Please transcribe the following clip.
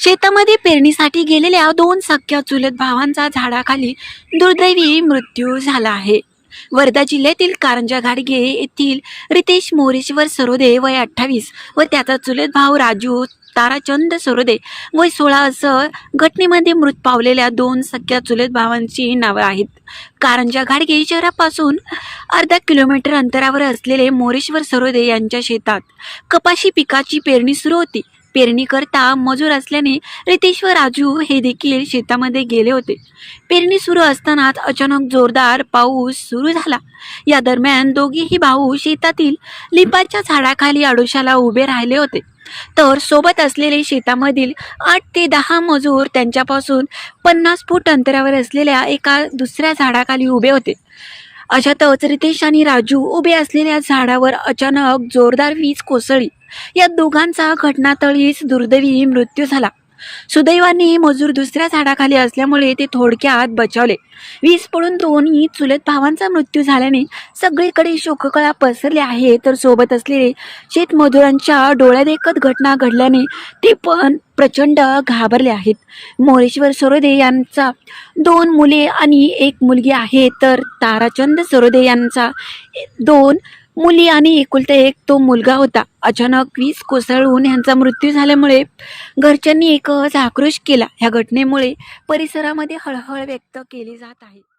शेतामध्ये पेरणीसाठी गेलेल्या दोन सख्या चुलत भावांचा झाडाखाली दुर्दैवी मृत्यू झाला आहे. वर्धा जिल्ह्यातील कारंजा घाडगे येथील रितेश मोरेश्वर सरोदे वय अठ्ठावीस व त्याचा चुलत भाऊ राजू ताराचंद सरोदे वय सोळा असं घटनेमध्ये मृत पावलेल्या दोन सख्या चुलत भावांची नावं आहेत. कारंजा घाडगे शहरापासून अर्धा किलोमीटर अंतरावर असलेले मोरेश्वर सरोदे यांच्या शेतात कपाशी पिकाची पेरणी सुरू होती. पेरणीकरता मजूर असल्याने रितेश व राजू हे देखील शेतामध्ये गेले होते. पेरणी सुरू असतानाच अचानक जोरदार पाऊस सुरू झाला. या दरम्यान दोघेही भाऊ शेतातील लिंबाच्या झाडाखाली आडोशाला उभे राहिले होते. तर सोबत असलेले शेतामधील आठ ते दहा मजूर त्यांच्यापासून पन्नास फूट अंतरावर असलेल्या एका दुसऱ्या झाडाखाली उभे होते. अशातच रितेश आणि राजू उभे असलेल्या झाडावर अचानक जोरदार वीज कोसळली. या दोघांचा घटनास्थळीच दुर्दैवी मृत्यू झाला. सुदैवाने मजूर दुसऱ्या झाडाखाली असल्यामुळे ते थोडक्यात बचावले. वीज पडून दोन्ही चुलत भावांचा मृत्यू झाल्याने सगळीकडे शोककळा पसरली आहे. तर सोबत असलेले शेतमजुरांच्या डोळ्यादेखत घटना घडल्याने ते पण प्रचंड घाबरले आहेत. मोरेश्वर सरोदे यांचा दोन मुले आणि एक मुलगी आहे. तर ताराचंद सरोदे यांचा दोन मुली आणि एकुलता एक तो मुलगा होता. अचानक वीज कोसळून यांचा मृत्यू झाल्यामुळे घरच्यांनी एकच आक्रोश केला. ह्या घटनेमुळे परिसरामध्ये हळहळ व्यक्त केली जात आहे.